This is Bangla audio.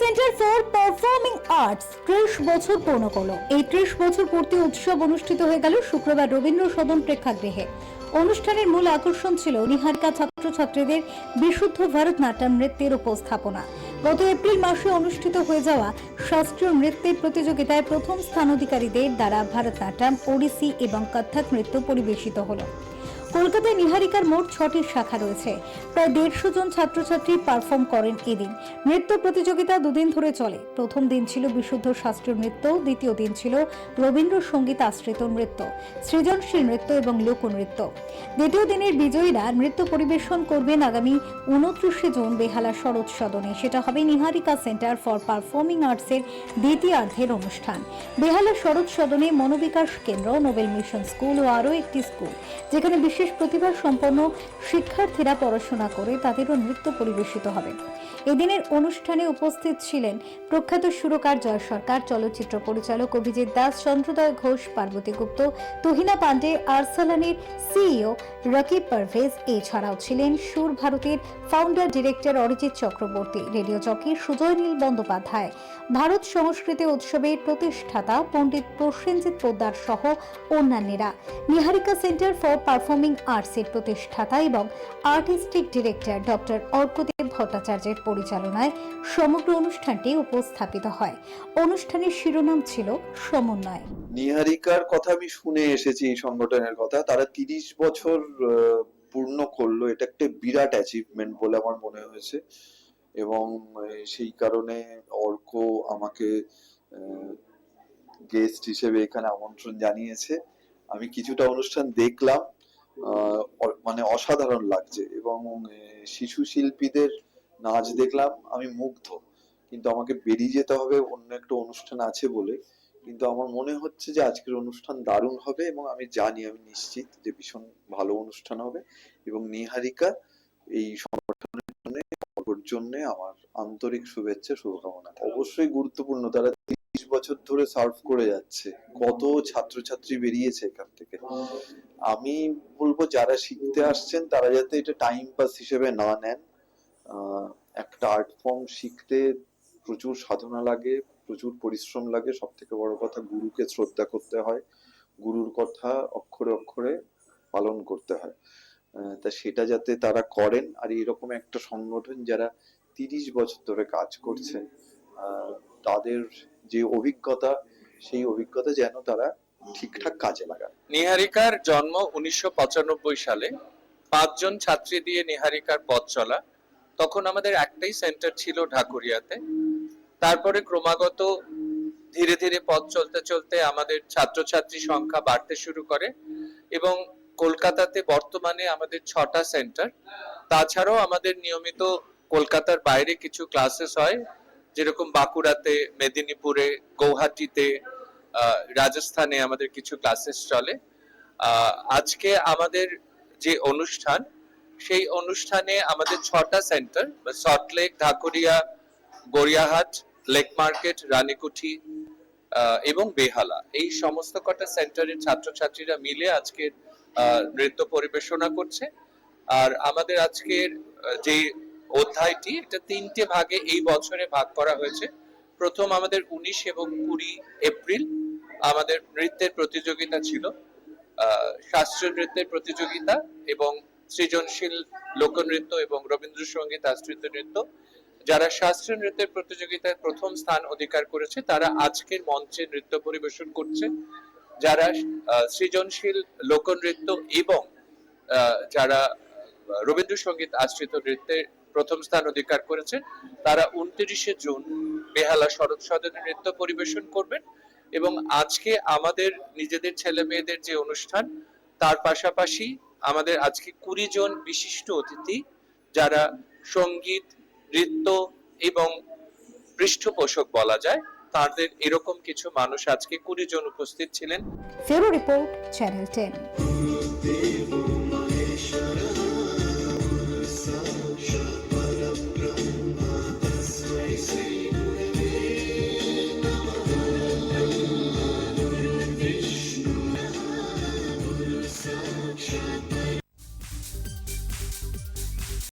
সেন্টার ফর পারফর্মিং আর্টস ত্রিশ বছর পূর্ণ করল। এই ত্রিশ বছর পূর্তি উৎসব অনুষ্ঠিত হয়ে গেল শুক্রবার রবীন্দ্র সদন প্রেক্ষাগৃহে। অনুষ্ঠানের মূল আকর্ষণ ছিল নিহারিকা ছাত্রছাত্রীদের বিশুদ্ধ ভারতনাট্যম নৃত্যের উপস্থাপনা। গত এপ্রিল মাসে অনুষ্ঠিত হয়ে যাওয়া শাস্ত্রীয় নৃত্যের প্রতিযোগিতায় প্রথম স্থান অধিকারীদের দ্বারা ভারতনাট্যম, ওড়িশি এবং কত্থক নৃত্য পরিবেশিত হলো। কলকাতায় নিহারিকার মোট ছটি শাখা রয়েছে। প্রায় দেড়শো জন ছাত্রছাত্রী পারফর্ম করেন এদিন। নৃত্য প্রতিযোগিতা দুদিন ধরে চলে। প্রথম দিন ছিল বিশুদ্ধ শাস্ত্রীয় নৃত্য, দ্বিতীয় দিন ছিল রবীন্দ্রসঙ্গীত আশ্রিত নৃত্য, সৃজনশীল নৃত্য এবং লোকনৃত্য। দ্বিতীয় দিনের বিজয়ীরা নৃত্য পরিবেশন করবেন আগামী উনত্রিশে জুন বেহালা শরৎ সদনে। সেটা হবে নিহারিকা সেন্টার ফর পারফর্মিং আর্টসের দ্বিতীয়ার্ধের অনুষ্ঠান। বেহালা শরৎ সদনে মনোবিকাশ কেন্দ্র, নোবেল মিশন স্কুল ও আরও একটি স্কুল, যেখানে বিশেষ প্রতিভা সম্পন্ন শিক্ষার্থীরা পড়াশোনা করে তাদেরও নৃত্য পরিবেশিত হবে। এদিনের অনুষ্ঠানে উপস্থিত ছিলেন প্রখ্যাত সুরকার জয় সরকার, চলচ্চিত্র পরিচালক অভিজিৎ দাস, চন্দ্রদয় ঘোষ, পার্বতী গুপ্ত, তুহিনা পান্ডে আরসালানের সিইও রকিব পারভেজ। এছাড়াও ছিলেন সুর ভারতের founder director Arijit Chakraborty, radio jockey Sujoy Neel Bandyopadhyay. Bharat সংস্কৃতি উৎসবের প্রতিষ্ঠাতা পণ্ডিত প্রসেনজিৎ পোদ্দার সহ অন্যান্যরা। নিহারিকা সেন্টার ফর পারফর্মিং আর্টসের প্রতিষ্ঠাতা এবং আর্টিস্টিক ডিরেক্টর ডক্টর অর্কদেব ভট্টাচার্যের পরিচালনায় সমগ্র অনুষ্ঠানটি উপস্থাপিত হয়। অনুষ্ঠানের শিরোনাম ছিল সমন্বয়। নিহারিকার কথা আমি শুনে এসেছি এই সংগঠনের কথা। তারা তিরিশ বছর পূর্ণ করল। এটা একটা বিরাট অ্যাচিভমেন্ট বলে আমার মনে হয়েছে। এবং সেই কারণে অর্ক আমাকে গেস্ট হিসেবে এখানে আমন্ত্রণ জানিয়েছে। আমি কিছুটা অনুষ্ঠান দেখলাম। মানে অসাধারণ লাগছে এবং শিশু শিল্পীদের নাচ দেখলাম আমি মুগ্ধ। কিন্তু আমাকে বেরিয়ে যেতে হবে, অন্য একটা অনুষ্ঠান আছে বলে। কিন্তু আমার মনে হচ্ছে যে আজকের অনুষ্ঠান দারুণ হবে এবং আমি জানি, আমি নিশ্চিত যে ভীষণ ভালো অনুষ্ঠান হবে এবং নিহারিকা এই সংগঠনের জন্য আমার আন্তরিক শুভেচ্ছা, শুভকামনা। অবশ্যই গুরুত্বপূর্ণ, তারা তিরিশ বছর ধরে সার্ভ করে যাচ্ছে। কত ছাত্রছাত্রী বেরিয়েছে এখান থেকে। আমি বলব যারা শিখতে আসছেন, তারা যাতে এটা টাইম পাস হিসেবে না নেন। একটা আর্ট ফর্ম শিখতে প্রচুর সাধনা লাগে, প্রচুর পরিশ্রম লাগে। সব থেকে বড় কথা, গুরুকে শ্রদ্ধা করতে হয়। গুরুর কথা অক্ষরে অক্ষরে পালন করতে হয়। তা সেটা যাতে তারা করেন। আর এরকম একটা সংগঠন যারা তিরিশ বছর ধরে কাজ করছে তাদের যে অভিজ্ঞতা, সেই অভিজ্ঞতা যেন তারা ঠিকঠাক কাজে লাগান। নিহারিকার জন্ম উনিশশো সালে। পাঁচজন ছাত্রী দিয়ে নিহারিকার পথ চলা। তখন আমাদের একটাই সেন্টার ছিল ঢাকুরিয়াতে। তারপরে ক্রমাগত ধীরে ধীরে পথ চলতে চলতে আমাদের ছাত্রছাত্রী সংখ্যা বাড়তে শুরু করে এবং কলকাতাতে বর্তমানে আমাদের ছটা সেন্টার। তাছাড়াও আমাদের নিয়মিত কলকাতার বাইরে কিছু ক্লাসেস হয়, যেরকম বাঁকুড়াতে, মেদিনীপুরে, গৌহাটিতে রাজস্থানে আমাদের কিছু ক্লাসেস চলে। আজকে আমাদের যে অনুষ্ঠান, সেই অনুষ্ঠানে আমাদের ছটা centre Salt Lake Dhakuria, Gariahat Lake Market Ranikuthi এবং বেহালা। এই সমস্ত কটা সেন্টারের ছাত্রছাত্রীরা মিলে আজকে নৃত্য পরিবেশনা করছে। আর আমাদের আজকের যে অধ্যায়টি, এটা তিনটে ভাগে এই বছরে ভাগ করা হয়েছে। প্রথম আমাদের উনিশ এবং কুড়ি এপ্রিল আমাদের নৃত্যের প্রতিযোগিতা ছিল শাস্ত্রীয় নৃত্যের প্রতিযোগিতা এবং সৃজনশীল লোকনৃত্য এবং রবীন্দ্রসঙ্গীত আশ্রিত নৃত্য। যারা শাস্ত্রীয় নৃত্যের প্রতিযোগিতায় প্রথম স্থান অধিকার করেছে, তারা আজকের মঞ্চে নৃত্য পরিবেশন করছে। যারা সৃজনশীল লোকনৃত্য এবং যারা রবীন্দ্রসঙ্গীত আশ্রিত নৃত্যে প্রথম স্থান অধিকার করেছেন তারা উনত্রিশে জুন বেহালা শরৎ সদনে নৃত্য পরিবেশন করবেন। এবং আজকে আমাদের নিজেদের ছেলে মেয়েদের যে অনুষ্ঠান, তার পাশাপাশি আমাদের আজকে কুড়ি জন বিশিষ্ট অতিথি যারা সংগীত, নৃত্য এবং পৃষ্ঠপোষক বলা যায়, তাদের এরকম কিছু মানুষ আজকে কুড়ি জন উপস্থিত ছিলেন। ফেরো রিপোর্ট চ্যানেল টেন